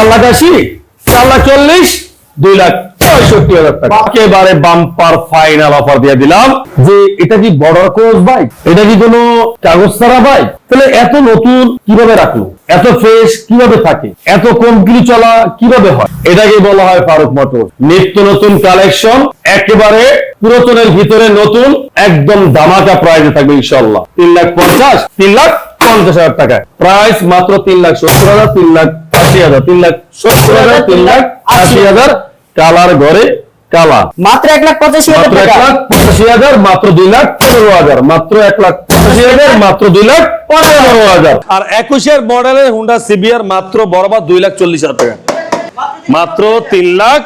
চার লাখ আশি, চার লাখ চল্লিশ, দুই লাখ পঁয়ষট্টি হাজার টাকা। একেবারে বাম্পার ফাইনাল অফার দিয়ে দিলাম। যে এটা কি বর্ডার ক্রস বাইক এটা কি কোনো কাগজ ছাড়া তাহলে এত নতুন কীভাবে রাখল? এত ফ্রেশ কীভাবে থাকে? এত চলা কীভাবে হয়? এটাকে বলা হয় ফারুক মোটর নিত্য নতুন কালেকশন একেবারে পুরাতনের ভিতরে নতুন, একদম ধামাকা প্রাইজে থাকবে ইনশাল্লাহ তিন লাখ পঞ্চাশ, তিন লাখ পঞ্চাশ হাজার টাকা প্রাইস মাত্র তিন লাখ সত্তর হাজার, তিন লাখ আশি হাজার তিন লাখ সত্তর হাজার তিন লাখ আশি হাজার কালার ঘরে কালা মাত্র এক লাখ পঁচাশি হাজার এক লাখ পঁচাশি হাজার মাত্র দুই লাখ পনেরো হাজার মাত্র এক লাখ পঁচাশি হাজার মাত্র দুই লাখ পনেরো হাজার। আর একুশের মডেলের হুন্ডা সিবিআর মাত্র বরাবর দুই লাখ চল্লিশ হাজার টাকা। মাত্র তিন লাখ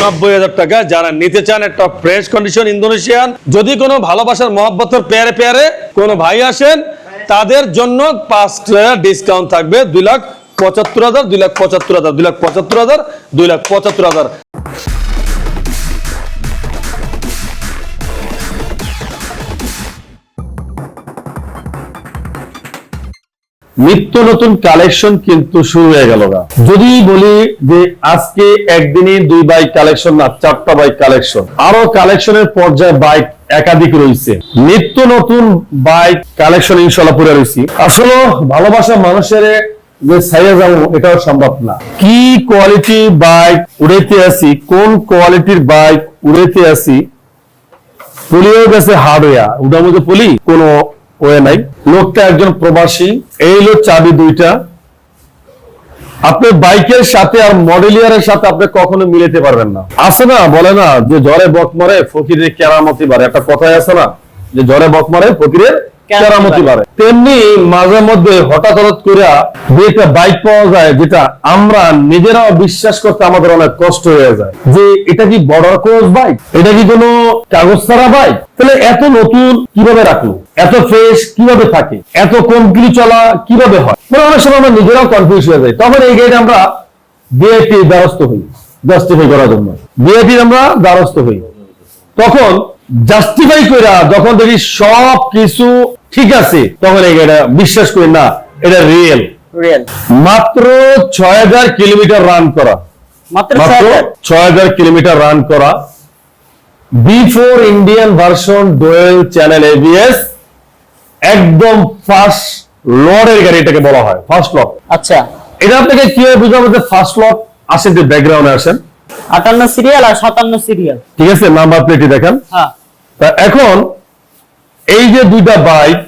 নব্বই হাজার টাকা। যারা নিতে চান একটা ফ্রেশ কন্ডিশন ইন্দোনেশিয়ান যদি কোনো ভালোবাসার মহব্বতের পেয়ারে পেয়ারে কোনো ভাই আসেন তাদের জন্য পাঁচ টাকা ডিসকাউন্ট থাকবে দুই লাখ পঁচাত্তর হাজার, দুই লাখ পঁচাত্তর হাজার, দুই লাখ পঁচাত্তর হাজার, দুই লাখ পঁচাত্তর হাজার। নিত্য নতুন কালেকশন কিন্তু শুরু হয়ে গেল যদি বলি যে আজকে একদিনে দুই বাইক কালেকশন না, চারটা বাইক কালেকশন। আরও কালেকশনের পর্যায়ে বাইক একাধিক রয়েছে। নিত্য নতুন বাইক কালেকশন ইনশাল্লাহ পুরে রয়েছি। আসলে ভালোবাসা মানুষের যে সাইয়া যাব এটাও সম্ভব না। কি কোয়ালিটি বাইক উড়াইতে আসি, কোন কোয়ালিটির বাইক উড়াইতে আসি পুলিও গেছে হার্ডওয়্যার ওটার মধ্যে পুলি কোনো ওয়ে নাই। লোকটা একজন প্রবাসী, এই লোক চাবি দুইটা। আপনি বাইকের সাথে আর মডেলিয়ারের সাথে আপনি কখনো মিলাতে পারবেন না। আছে না, বলে না, যে জ্বরে বক মারে, ফকিরের কেরামতি বাড়ে। একটা কথাই আছে না, যে জ্বরে বক মারে, ফকিরের কেরামতি বাড়ে। তেমনি মাঝে মধ্যে হঠাৎ হঠাৎ করে যে একটা বাইক পাওয়া যায় যেটা আমরা নিজেরাও বিশ্বাস করতে আমাদের অনেক কষ্ট হয়ে যায়। যে এটা কি বর্ডার ক্রস বাইক এটা কি কোনো কাগজ ছাড়া বাইক তাহলে এত নতুন কীভাবে রাখল? এত ফ্রেশ কীভাবে থাকে? এত কম কিলো চলা কীভাবে হয়? মানে অনেক সময় আমরা নিজেরাও কনফিউজ হয়ে যাই। তখন এই গাড়ি আমরা বিআইপি দ্বারস্থ হই। জাস্টিফাই করার জন্য। বিআইপি আমরা দ্বারস্থ হই। তখন জাস্টিফাই কইরা যখন দেখি সব কিছু ঠিক আছে তখন গাড়িটা বিশ্বাস করি না এটা রিয়েল মাত্র ছয় হাজার কিলোমিটার রান করা। মাত্র ছয় হাজার। কিলোমিটার রান করা। B four Indian version dual channel ABS একদম ফার্স্ট গাড়ি এটাকে বলা হয় ফার্স্ট লক আচ্ছা। এটা আপনাকে কীভাবে বুঝাবো যে ফার্স্ট লক আসেন যে ব্যাকগ্রাউন্ডে আসেন। আটান্ন সিরিয়াল আর সাতান্ন সিরিয়াল ঠিক আছে নাম্বার প্লেটই দেখেন। হ্যাঁ। তা এখন এই যে দুইটা বাইক,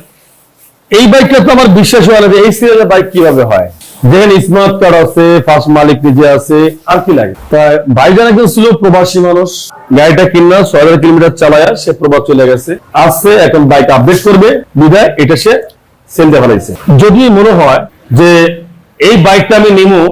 এই বাইকটা তো আমার বিশ্বাস হয় না যে এই সিরিয়ালের বাইক কীভাবে হয়। যেখানে স্মার্ট কার্ড আছে ফার্স্ট মালিক নিজে আছে, আর কি লাগে? তা ভাইজান একজন ছিল প্রবাসী মানুষ, গাড়িটা কিনা ছয় হাজার কিলোমিটার চালায় সে প্রবাস চলে গেছে। আসছে, এখন বাইক আপডেট করবে, বিদায়, এটা সে সেল দিয়ে ফেলাইছে। যদি মনে হয় যে এই বাইকটা আমি নিমো,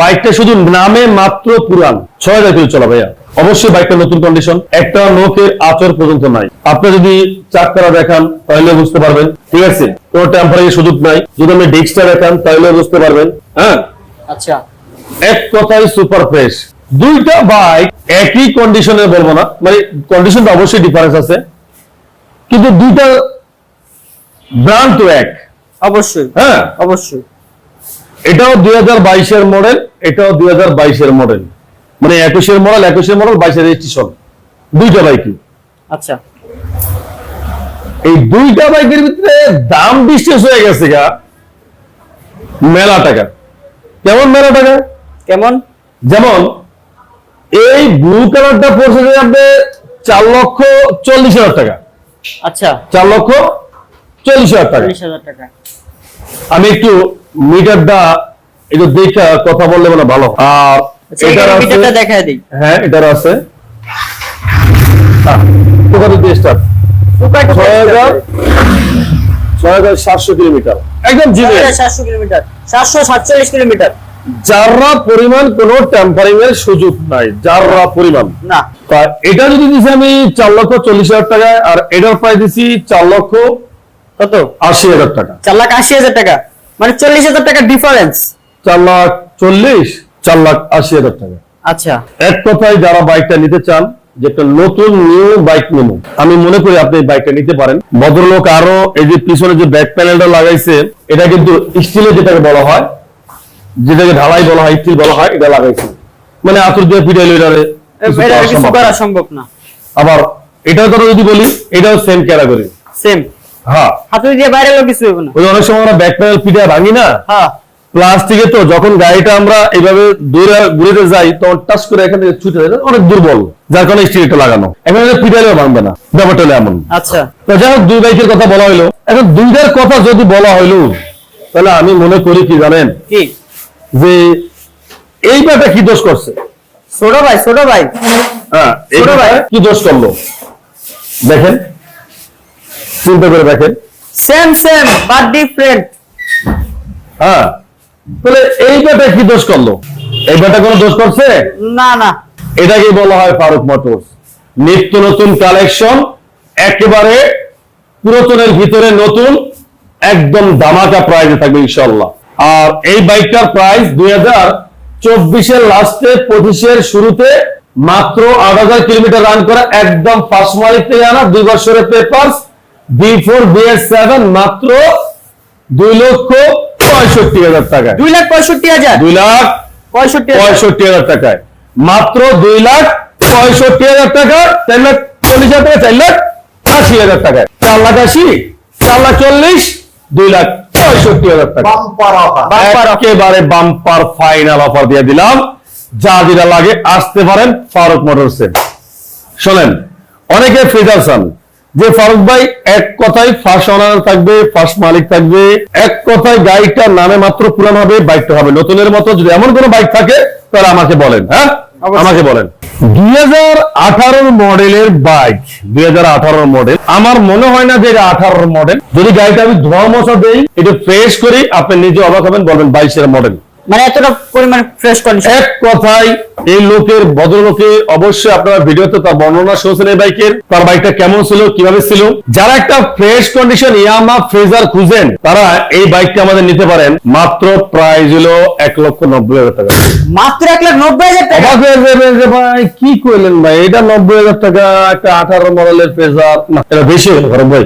বাইকটা শুধু নামে মাত্র পুরান ছয় হাজার কিলো চলা ভাইয়া। অবশ্যই বাইকটা নতুন কন্ডিশন একটা নোকের আচর পর্যন্ত নাই। আপনি যদি চাকরা দেখান তাহলে বুঝতে পারবেন। ঠিক আছে? কোনো টেম্পারিং সুযোগ নাই। যদি আপনি ডিস্কটা দেখান তাহলে বুঝতে পারবেন। হ্যাঁ? আচ্ছা। এক কথায় সুপার ফ্রেশ দুইটা বাইক একই কন্ডিশনে বলব না। মানে কন্ডিশনটা অবশ্যই ডিফারেন্স আছে। কিন্তু দুইটা ব্র্যান্ড তো এক। অবশ্যই। হ্যাঁ? অবশ্যই। এটাও দুই হাজার বাইশের মডেল এটাও দুই হাজার বাইশের মডেল মানে একুশের মডেল একুশের মডেল বাইশের রেজিস্ট্রেশন দুইটা বাইকই। আচ্ছা। এই দুইটা বাইকের ভিতরে দাম ডিস্টেন্স হয়ে গেছে গা মেলা টাকা। কেমন মেলা টাকা? কেমন? যেমন এই ব্লু কালারটা পড়ছে যে আপনি চার লক্ষ চল্লিশ হাজার টাকা। আচ্ছা। চার লক্ষ চল্লিশ হাজার টাকা। চল্লিশ হাজার টাকা। আমি একটু মিটারটা একটু দেখে কথা বললে মানে ভালো আর এটার এটার আছে দেখায় দিই। হ্যাঁ এটার আছে। কোথা দিয়ে start? ছয় হাজার ছয় হাজার সাতশো কিলোমিটার। একদম সাতশো কিলোমিটার। সাতশো সাতচল্লিশ কিলোমিটার। যাররা পরিমাণ কোনো টেম্পারিং এর সুযোগ নাই যাররা পরিমাণ। না। তা এটা যদি দিছি আমি চার লক্ষ চল্লিশ হাজার টাকায় আর এটার প্রায় দিছি চার লক্ষ কত? আশি হাজার টাকা। চার লাখ আশি হাজার টাকা। মানে চল্লিশ হাজার টাকা ডিফারেন্স চার লাখ চল্লিশ? চার লাখ আশি হাজার টাকা। আচ্ছা। এক কথায় যারা বাইকটা নিতে চান যে একটা নতুন নিউ বাইক নেব আমি মনে করি আপনি বাইকটা নিতে পারেন। ভদ্রলোক আরও এই যে পিছনে যে ব্যাক প্যানেলটা লাগাইছে এটা কিন্তু স্টিলের যেটাকে বলা হয় যেটাকে ঢালাই বলা হয় স্টিল বলা হয় এটা লাগাইছি। মানে আতুর দিয়ে পিটাইল এটা কিছু সম্ভব না। সম্ভব না। আবার এটার কথা যদি বলি এটাও সেম ক্যাটাগরি সেম হ্যাঁ। হাতুড়ি দিয়ে বাইরে কিছু হবে না। ওই অনেক সময় আমরা ব্যাক প্যানেল পিঠা ভাঙি না? হ্যাঁ। প্লাস্টিকে তো যখন গাড়িটা আমরা এইভাবে দূরে ঘুরেতে যাই তখন টাচ করে এখান থেকে ছুটে যায় অনেক দুর্বল যার কারণে স্টিলটা লাগানো। এখন এটা পিটাইলেও ভাঙবে না ব্যাপারটা এমন। আচ্ছা। তো যাই হোক দুই বাইকের কথা বলা হইল এখন দুইটার কথা যদি বলা হইল তাহলে আমি মনে করি কি জানেন? কি? যে এই ব্যাটা কি দোষ করছে? ছোট ভাই ছোট ভাই। হ্যাঁ ছোট ভাই। কি দোষ করল? দেখেন চিন্তা করে দেখেন। সেম সেম বাট ডিফারেন্ট হ্যাঁ। তাহলে এই ব্যাটা কি দোষ করল? এই ব্যাটা কোনো দোষ করছে? না না। এটাকে বলা হয় ফারুক মোটরস নিত্য নতুন কালেকশন একেবারে পুরাতনের ভিতরে নতুন একদম দামাকা প্রাইজে থাকবে ইনশাল্লাহ আর এই বাইকটার প্রাইস দুই হাজার চব্বিশের লাস্টে পঁচিশের শুরুতে মাত্র আট হাজার কিলোমিটার রান করা একদম ফার্স্ট মালিক থেকে আনা দুই বছরের papers B four BS seven মাত্র দুই লক্ষ পঁয়ষট্টি হাজার টাকায়। দুই লাখ পঁয়ষট্টি হাজার? দুই লাখ পঁয়ষট্টি পঁয়ষট্টি হাজার টাকায়। মাত্র দুই লাখ পঁয়ষট্টি হাজার টাকা চার লাখ চল্লিশ হাজার টাকা চার লাখ আশি হাজার টাকায়। চার লাখ আশি চার লাখ চল্লিশ দুই লাখ পঁয়ষট্টি হাজার টাকা একেবারে বাম্পার ফাইনাল অফার দিয়ে দিলাম। যা যেটা লাগে আসতে পারেন ফারুক মোটরসে। শোনেন অনেকে ফ্রিজার চান। যে ফারুক ভাই এক কথায় ফার্স্ট অনার থাকবে ফার্স্ট মালিক থাকবে এক কথায় গাড়িটার নামে মাত্র পুরান হবে বাইকটা হবে। নতুনের মতো যদি এমন কোনো বাইক থাকে তাহলে আমাকে বলেন হ্যাঁ? আমাকে বলেন। দুই হাজার মডেলের বাইক দুই হাজার মডেল আমার মনে হয় না যে এটা আঠারোর মডেল যদি গাড়িটা আমি ধোয়া মশা দেই এটা ফ্রেশ করি আপনি নিজে অবাক হবেন বলবেন বাইশের মডেল মানে এতটা পরিমাণ ফ্রেশ কন্ডিশন এক কথায় এই লোকের অবশ্যই আপনারা ভিডিওতে তার বর্ণনা শুনছেন এই বাইকের তার বাইকটা কেমন ছিল কীভাবে ছিল? যারা একটা ফ্রেশ কন্ডিশন ইয়ামা ফ্রেজার খুঁজেন তারা এই বাইকটা আমাদের নিতে পারেন। মাত্র প্রাইস হলো এক লক্ষ নব্বই হাজার টাকা। মাত্র এক লাখ নব্বই হাজার টাকা? ভাই কি করলেন ভাই? এটা নব্বই হাজার টাকা একটা আঠারো মডেলের ফ্রেজার না এটা বেশি হলো ভাই।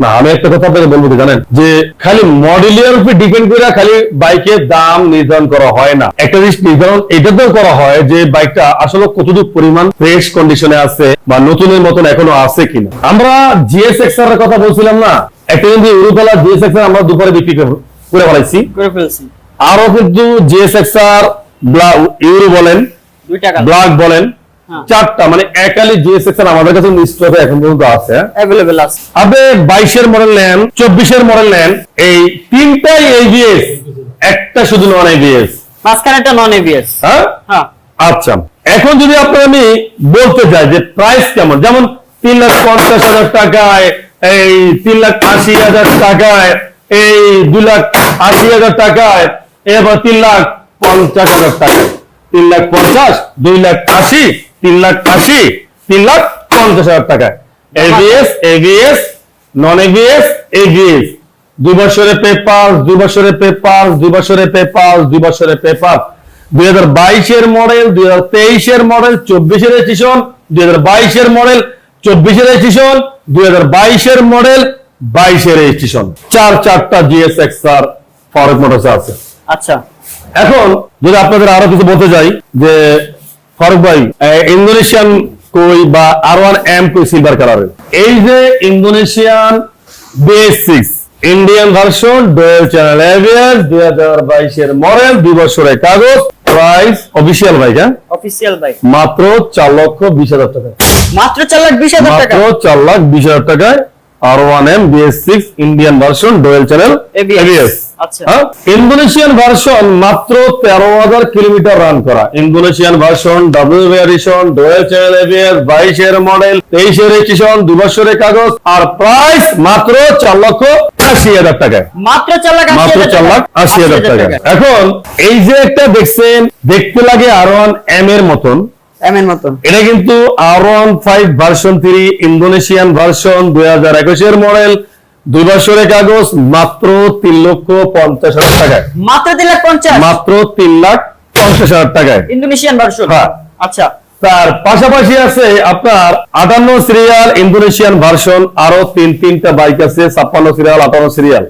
না আমি একটা কথা আপনাকে বলব জানেন যে খালি মডেলের উপর ডিপেন্ড করে খালি বাইকের দাম নির্ধারণ করা হয় না। একটা জিনিস নির্ধারণ এটাতেও করা হয় যে বাইকটা আসলে কতটুকু পরিমাণ ফ্রেশ কন্ডিশনে আছে বা নতুনের মতন এখনও আছে কিনা। আমরা জিএস এক্সার এর কথা বলছিলাম না? একটা কিন্তু ইউরোপালা জিএস এক্সার আমরা দুপুরে বিক্রি করে- করে ফেলাইছি। করে ফেলছি। আরও কিন্তু জিএস এক্সার ইউরো বলেন ব্ল্যাক বলেন। চারটা মানে একালি জিএসএক্স আমাদের কাছে স্টকে এখন পর্যন্ত আছে। হ্যাঁ? অ্যাভেলেবেল আছে। আপনি বাইশের মডেল নেন চব্বিশের মডেল নেন এই তিনটাই এবিএস একটা শুধু নন এবিএস মাঝখানে একটা নন এবিএস হ্যাঁ? হ্যাঁ। আচ্ছা এখন যদি আপনার আমি বলতে চাই যে প্রাইস কেমন যেমন তিন লাখ পঞ্চাশ হাজার টাকায় এই তিন লাখ আশি হাজার টাকায় এই দুই লাখ আশি হাজার টাকায় এবার তিন লাখ পঞ্চাশ হাজার টাকায়। তিন লাখ পঞ্চাশ দুই লাখ আশি তিন লাখ আশি তিন লাখ পঞ্চাশ হাজার টাকা। ABS ABS non ABS ABS দুই বছরের পেপার দুই বছরের পেপার দুই বছরের পেপার দুই বছরের পেপার। দুই হাজার বাইশের মডেল দুই হাজার তেইশের মডেল চব্বিশের রেজিস্ট্রেশন দুই হাজার বাইশের মডেল চব্বিশের রেজিস্ট্রেশন দুই হাজার বাইশের মডেল বাইশের রেজিস্ট্রেশন চার চারটা জিএসএক্স আর ফারুক মোটরস আছে। আচ্ছা। এখন যদি আপনাদের আরও কিছু বলতে যাই যে ফারুক ভাই ইন্দোনেশিয়ান কই বা আর ওয়ান এম কই সিলভার কালারের এই যে Indonesian six Indian version dual channel ABS দুই হাজার বাইশের মডেল দুই বছরের কাগজ প্রাইস অফিসিয়াল বাইক হ্যাঁ? অফিসিয়াল বাইক মাত্র চার লক্ষ বিশ হাজার টাকা। মাত্র চার লাখ বিশ হাজার টাকা? মাত্র চার লাখ বিশ হাজার টাকায় R one M BS six Indian version dual channel ABS? Indonesian version মাত্র তেরো হাজার কিলোমিটার রান করা। Indonesian version double variation dual channel ABS বাইশের মডেল তেইশের রেজিস্ট্রেশন দু বছরের কাগজ আর প্রাইস মাত্র চার লক্ষ আশি হাজার টাকায়। মাত্র চার লাখ মাত্র চার লাখ আশি হাজার টাকা। এখন এই যে একটা দেখছেন দেখতে লাগে আর ওয়ান এম এর মতন। এটা কিন্তু R one five version three Indonesian version দুই হাজার একুশের মডেল দুই বছরের কাগজ মাত্র তিন লক্ষ পঞ্চাশ হাজার টাকায়। মাত্র তিন লাখ পঞ্চাশ? মাত্র তিন লাখ পঞ্চাশ হাজার টাকায়। Indonesian version? হ্যাঁ। আচ্ছা। তার পাশাপাশি আছে আপনার আটান্ন সিরিয়াল ইন্দোনেশিয়ান ভার্সন আরও তিন তিনটা বাইক আছে ছাপ্পান্ন সিরিয়াল আটান্ন সিরিয়াল।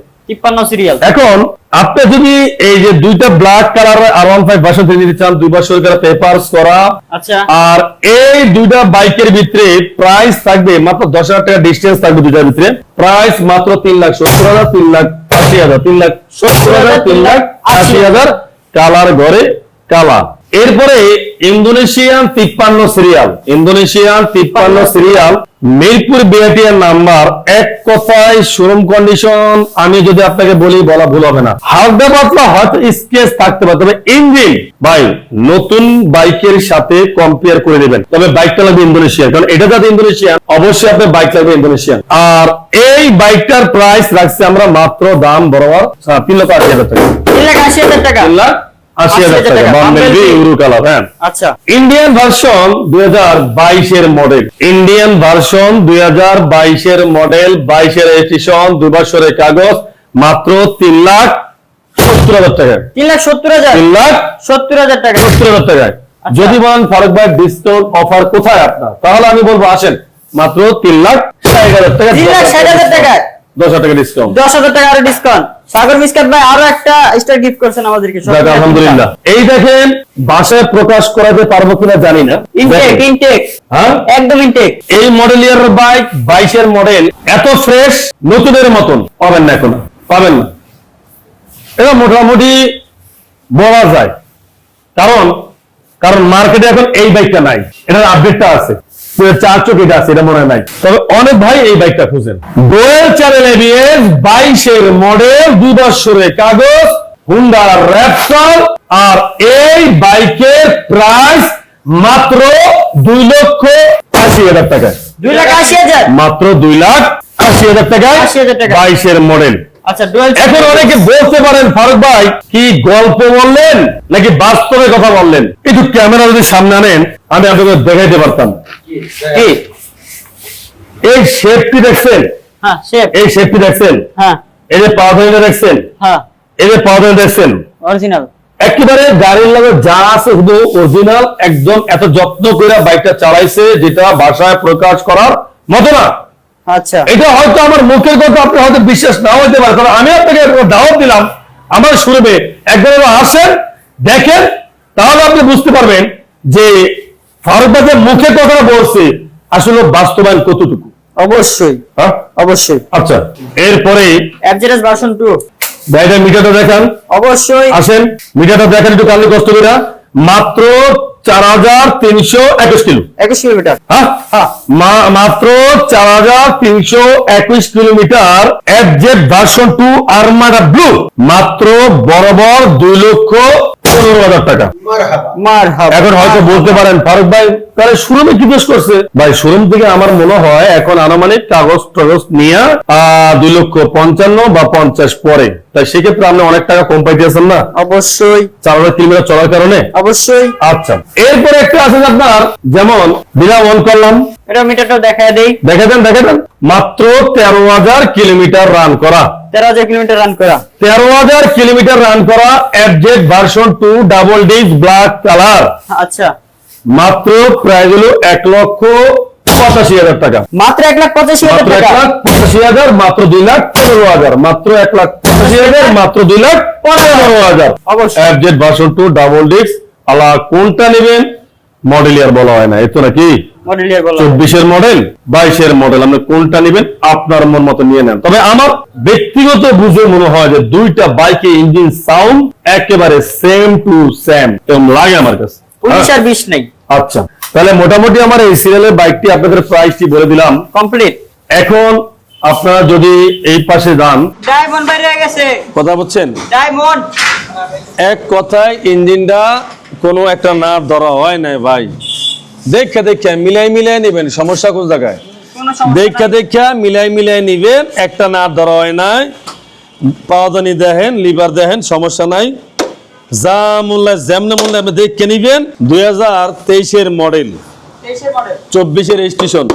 সিরিয়াল এখন আপনি যদি এই যে দুইটা black R one five version three নিতে চান দুই বছর করে পেপারস করা আচ্ছা। আর এই দুইটা বাইকের ভিতরে প্রাইস থাকবে মাত্র দশ হাজার টাকা ডিস্টেন্স থাকবে দুইটার ভিতরে। প্রাইস মাত্র তিন লাখ সত্তর হাজার তিন লাখ আশি হাজার তিন লাখ সত্তর হাজার তিন লাখ আশি হাজার কালার ঘরে কালার এরপরে ইন্দোনেশিয়ান তিপ্পান্ন সিরিয়াল ইন্দোনেশিয়ান তিপ্পান্ন সিরিয়াল মিরপুর বিআটিএর নাম্বার এক কথায় শোরুম কন্ডিশন আমি যদি আপনাকে বলি বলা ভুল হবে না। হালকা পাতলা হয়তো স্কেচ থাকতে পারে তবে ইঞ্জিন ভাই নতুন বাইকের সাথে কম্পেয়ার করে নেবেন। তবে বাইকটা লাগবে ইন্দোনেশিয়ান কারণ এটা যাতে ইন্দোনেশিয়ান অবশ্যই আপনার বাইক লাগবে ইন্দোনেশিয়ান। আর এই বাইকটার প্রাইস রাখছি আমরা মাত্র দাম বরাবর তিন লক্ষ আশি হাজার টাকা। তিন লাখ আশি হাজার টাকা। তিন লাখ আশি হাজার টাকা বাম্বেল বি ইউরো কালার হ্যাঁ। আচ্ছা। ইন্ডিয়ান ভার্সন দুই হাজার মডেল ইন্ডিয়ান ভার্সন দুই হাজার বাইশের মডেল বাইশের রেজিস্ট্রেশন দুই বছরের কাগজ মাত্র তিন লাখ সত্তর হাজার টাকা। তিন লাখ সত্তর হাজার? তিন লাখ সত্তর হাজার টাকা। হাজার টাকায় যদি বলেন ফারুক ভাই ডিসকাউন্ট অফার কোথায় আপনার? তাহলে আমি বলব আসেন মাত্র তিন লাখ ষাট হাজার টাকা। তিন লাখ ষাট হাজার টাকায় দশ হাজার টাকা ডিসকাউন্ট দশ হাজার টাকা আরও ডিসকাউন্ট সাগর মিসকাত ভাই আরও একটা স্টার গিফট করছেন আমাদেরকে আলহামদুলিল্লাহ। এই দেখেন ভাষায় প্রকাশ করাতে পারব কিনা জানি না। ইনটেক ইনটেক হ্যাঁ? একদম ইনটেক এই মডেল ইয়ার বাইক বাইশের মডেল এত ফ্রেশ নতুনের মতন। পাবেন না এখন। পাবেন না। এটা মোটামুটি বলা যায়। কারণ কারণ মার্কেটে এখন এই বাইকটা নাই। এটার আপডেটটা আছে। চার চোখ এটা আছে এটা মনে হয় নাই। তবে অনেক ভাই এই বাইকটা খুঁজেন। ডোয়েল চ্যানেল এবিএস বাইশের মডেল দুই কাগজ হুন্ডা র্যাপসল আর এই বাইকের প্রাইস মাত্র দুই লক্ষ আশি হাজার টাকা দুই লাখ আশি হাজার। মাত্র দুই লাখ আশি হাজার টাকায় 80,000 টাকা। বাইশের মডেল এখন অনেকে বলতে পারেন ফারুক ভাই কি গল্প বললেন নাকি বাস্তবে কথা বললেন? একটু ক্যামেরা যদি সামনে আনেন আমি আপনাকে দেখাইতে পারতাম। কি এই শেপটি দেখছেন? হ্যাঁ এই শেপটি দেখছেন? হ্যাঁ। এই যে পাওয়ার দেখছেন? হ্যাঁ। এই যে পাওয়ার দেখছেন? অরিজিনাল একেবারে গাড়ির লাগে যা আছে শুধু অরিজিনাল একদম এত যত্ন করে বাইকটা চালাইছে যেটা ভাষায় প্রকাশ করার মতো না। আচ্ছা। এটা হয়তো আমার মুখের কথা আপনি হয়তো বিশ্বাস নাও হতে পারে কারণ আমি আপনাকে দাওয়াত দিলাম আমার শুনবে একবার আসেন দেখেন তাহলে আপনি বুঝতে পারবেন যে ফারুক ভাই মুখে কথাটা বলছে আসলে বাস্তবায়ন কতটুকু। অবশ্যই। হ্যাঁ? অবশ্যই। আচ্ছা এরপরে অ্যাডজেরাস ভার্সন 2 গাড়িটা মিটারটা দেখান। অবশ্যই। আসেন মিটারটা দেখেন একটু কালকে কষ্ট করে। মাত্র চার হাজার তিনশো একুশ কিলো। 21 কিলোমিটার। হ্যাঁ? মা- মাত্র চার হাজার তিনশো একুশ kilometre FZ version two armada blue. মাত্র বরাবর দুই লক্ষ পনেরো হাজার টাকা। এখন হয়তো বলতে পারেন ফারুক ভাই তাহলে শোরুমে কি করছে? ভাই শোরুম থেকে আমার মনে হয় এখন আনুমানিক কাগজ টাগজ নিয়ে দুই লক্ষ পঞ্চান্ন বা পঞ্চাশ পরে। তাই সেক্ষেত্রে আপনি অনেক টাকা কম পাইতেছেন না? অবশ্যই। চার হাজার কিলোমিটার চলার কারণে? অবশ্যই। আচ্ছা। এরপরে একটা আছে আপনার যেমন বিনা অন করলাম। এটা মিটারটা দেখায় দেই। দেখে দেন দেখে দেন। মাত্র তেরো হাজার কিলোমিটার রান করা। 13000 কিলোমিটার রান করা। কিলোমিটার রান করা FZ version double disc black colour আচ্ছা। মাত্র প্রায় হলো লক্ষ পঁচাশি হাজার টাকা। মাত্র এক লাখ পঁচাশি হাজার এক লাখ পঁচাশি হাজার মাত্র দুই লাখ পনেরো হাজার। মাত্র এক লাখ পঁচাশি হাজার মাত্র দুই লাখ পনেরো হাজার। অবশ্যই। ভার্সন টু ডাবল ডিস্ক আলা কোনটা নেবেন? মডেল ইয়ার বলা হয় না। এই নাকি? মডেল ইয়ার বলা। চব্বিশের মডেল বাইশের মডেল আপনি কোনটা নেবেন আপনার মন মতো নিয়ে নেন। তবে আমার ব্যক্তিগত বুঝে মনে হয় যে দুইটা বাইকে ইঞ্জিন সাউন্ড একেবারে সেম টু সেম এরকম লাগে আমার কাছে। হ্যাঁ? আর বিশ নেই। আচ্ছা তাহলে মোটামুটি আমার এই সিরিয়ালের বাইকটি আপনাদের প্রাইসটি বলে দিলাম। কমপ্লিট এখন আপনারা যদি এই পাশে যান ডায়মন্ড বাইরে গেছে। কথা বলছেন ডায়মন্ড এক কথায় ইঞ্জিনটা কোনো একটা নাট ধরা হয় নাই ভাই। দেখা দেখা মিলাই মিলাই নেবেন সমস্যা কোন জায়গায়? দেখা দেখা মিলাই মিলাই নিবেন একটা নাট ধরা হয় নাই। পাওয়াদানি দেখেন লিভার দেখেন সমস্যা নাই। যা মূল্য যেমন মূল্য আপনি দেখে নিবেন দুই হাজার তেইশের মডেল। চব্বিশের station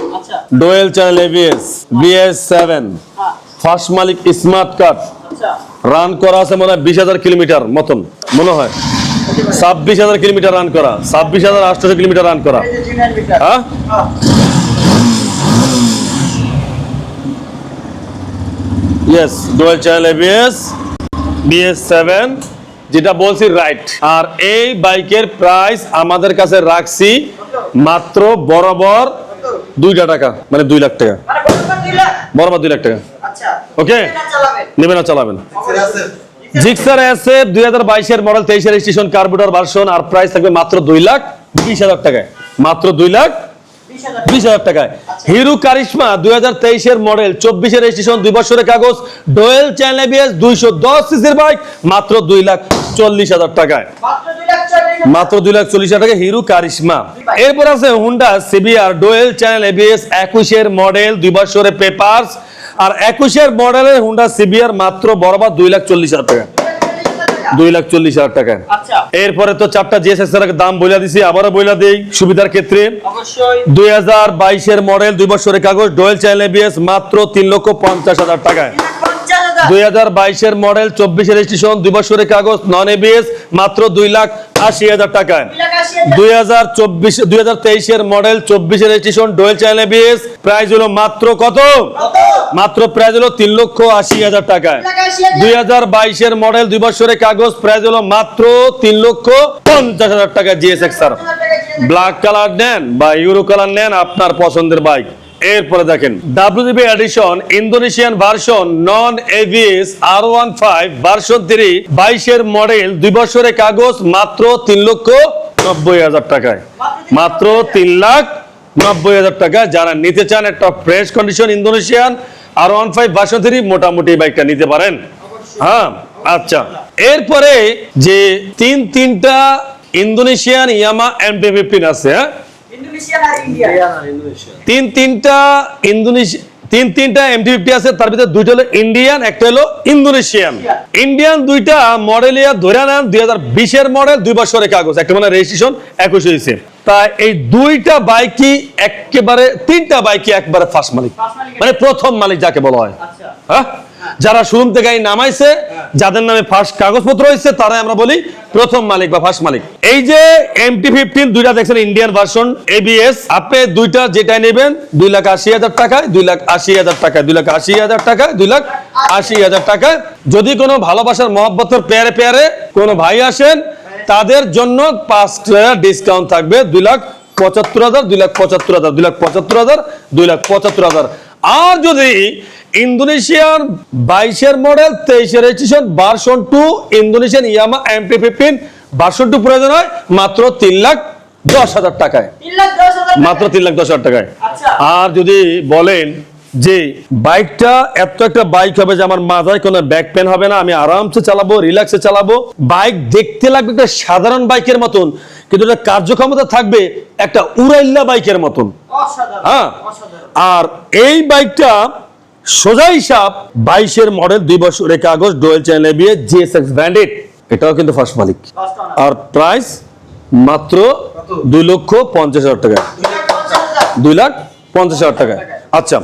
dual channel ABS BS seven first মালিক স্মার্ট কার্ড রান করা আছে মনে হয় বিশ হাজার কিলোমিটার মতন মনে হয়। ছাব্বিশ হাজার কিলোমিটার রান করা ছাব্বিশ হাজার আটশো কিলোমিটার রান করা। হ্যাঁ? Yes dual channel ABS BS seven যেটা বলছি রাইট আর এই বাইকের প্রাইস আমাদের কাছে রাখছি মাত্র বরাবর দুইটা টাকা মানে দুই লাখ টাকা। মানে বরাবর দুই লাখ? টাকা। আচ্ছা। ওকে চালাবেন? নেবেন না চালাবেন। জিক্সার এসে দুই হাজার বাইশের মডেল তেইশের রেজিস্ট্রেশন কার্বোটার ভার্সন আর প্রাইস থাকবে মাত্র দুই লাখ বিশ হাজার টাকায়। মাত্র দুই লাখ বিশ হাজার টাকায়। হিরো কারিশমা দুই হাজার তেইশের মডেল চব্বিশের রেজিস্ট্রেশন দুই বছরের কাগজ ডোয়েল চ্যানেল এবিএস দুইশো দশ সিসির বাইক মাত্র দুই লাখ চল্লিশ হাজার টাকায়। মাত্র দুই লাখ চল্লিশ হাজার। মাত্র দুই লাখ চল্লিশ হাজার টাকা হিরো কারিশমা। এরপর আছে Honda CBR dual channel ABS একুশের মডেল দুই বছরের পেপারস আর একুশের মডেলের হুন্ডা সিবিআর মাত্র বরাবর দুই লাখ চল্লিশ হাজার টাকা। দুই লাখ চল্লিশ হাজার টাকা। আচ্ছা। এরপরে তো চারটা জিএসএস এর দাম বইলা দিছি আবারও বইলা দিই। সুবিধার ক্ষেত্রে দুই হাজার বাইশের মডেল দুই বছরের কাগজ ডোয়েল চ্যানেল এবিএস মাত্র তিন লক্ষ পঞ্চাশ হাজার টাকায়। দুই হাজার বাইশের মডেল চব্বিশের রেজিস্ট্রেশন দুই বছরের কাগজ নন এবিএস মাত্র দুই লাখ আশি হাজার টাকায়। দুই হাজার চব্বিশ দুই হাজার তেইশের মডেল চব্বিশের registration dual channel ABS price হলো মাত্র কত? মাত্র প্রাইস হলো তিন লক্ষ আশি হাজার টাকায়। দুই হাজার বাইশের মডেল দুই বছরের কাগজ প্রাইস হলো মাত্র তিন লক্ষ পঞ্চাশ হাজার টাকা জিএসএক্স স্যার টাকা ব্ল্যাক কালার নেন বা ইউরো কালার নেন আপনার পছন্দের বাইক এরপরে দেখেন WDB edition Indonesian version non ABS R one five version three বাইশের মডেল দুই বছরের কাগজ, মাত্র তিন লক্ষ নব্বই হাজার টাকায়। মাত্র তিন লাখ নব্বই হাজার টাকা যারা নিতে চান একটা fresh condition Indonesian R one five version three মোটামুটি বাইকটা নিতে পারেন। হ্যাঁ আচ্ছা। এরপরে যে তিন তিনটা ইন্দোনেশিয়ান ইয়ামা এম ফিফটিন আছে হ্যাঁ তিন তিনটা ইন্দোনেশিয়া তিন তিনটা এমটি ফিফটি আছে তার ভিতরে দুইটা হলো ইন্ডিয়ান একটা হলো ইন্দোনেশিয়ান ইন্ডিয়ান দুইটা মডেল ইয়া ধরে নেন দুই হাজার বিশের মডেল দুই বছরের কাগজ একটা মানে রেজিস্ট্রেশন একুশ হয়েছে। তা এই দুইটা বাইকই একেবারে তিনটা বাইকই একবারে ফার্স্ট মালিক। মানে প্রথম মালিক যাকে বলা হয়। আচ্ছা। হ্যাঁ? যারা শোরুম থেকে গাড়ি নামাইছে, যাদের নামে ফার্স্ট কাগজপত্র হয়েছে তারাই আমরা বলি প্রথম মালিক বা ফার্স্ট মালিক। এই যে এমটি ফিফটিন দুইটা দেখছেন ইন্ডিয়ান ভার্সন এবিএস আপনি দুইটা যেটা নেবেন, দুই লাখ আশি হাজার টাকায়, দুই লাখ আশি হাজার টাকায়, দুই লাখ আশি হাজার টাকায়, দুই লাখ আশি হাজার টাকায়। যদি কোনো ভালোবাসার মহব্বতের পেয়ারে পেয়ারে কোনো ভাই আসেন, তাদের জন্য পাঁচ টাকা ডিসকাউন্ট থাকবে, দুই লাখ পঁচাত্তর হাজার, দুই লাখ পঁচাত্তর হাজার, দুই লাখ পঁচাত্তর হাজার, দুই লাখ পঁচাত্তর হাজার। আর যদি ইন্দোনেশিয়ার বাইশের মডেল তেইশের registration version two Indonesian Yamaha MT fifteen version two প্রয়োজন হয় মাত্র তিন লাখ দশ হাজার টাকায়। মাত্র তিন লাখ দশ হাজার টাকায়। আচ্ছা। আর যদি বলেন যে বাইকটা এত একটা বাইক হবে যে আমার মাথায় কোনো ব্যাক পেন হবে না আমি আরামসে চালাবো রিল্যাক্সে চালাবো বাইক দেখতে লাগবে একটা সাধারণ বাইকের মতন কিন্তু এটা কার্যক্ষমতা থাকবে একটা উড়াইল্লা বাইকের মতন। হ্যাঁ। আর এই বাইকটা সোজা হিসাব বাইশের মডেল দুই বছর বছরের আগস্ট ডোয়েল চ্যানেল বিয়ে জিএসএক্স ব্র্যান্ডেড। এটাও কিন্তু ফার্স্ট মালিক। আর প্রাইস মাত্র দুই লক্ষ পঞ্চাশ হাজার টাকা। দুই লাখ পঞ্চাশ হাজার টাকা। আচ্ছা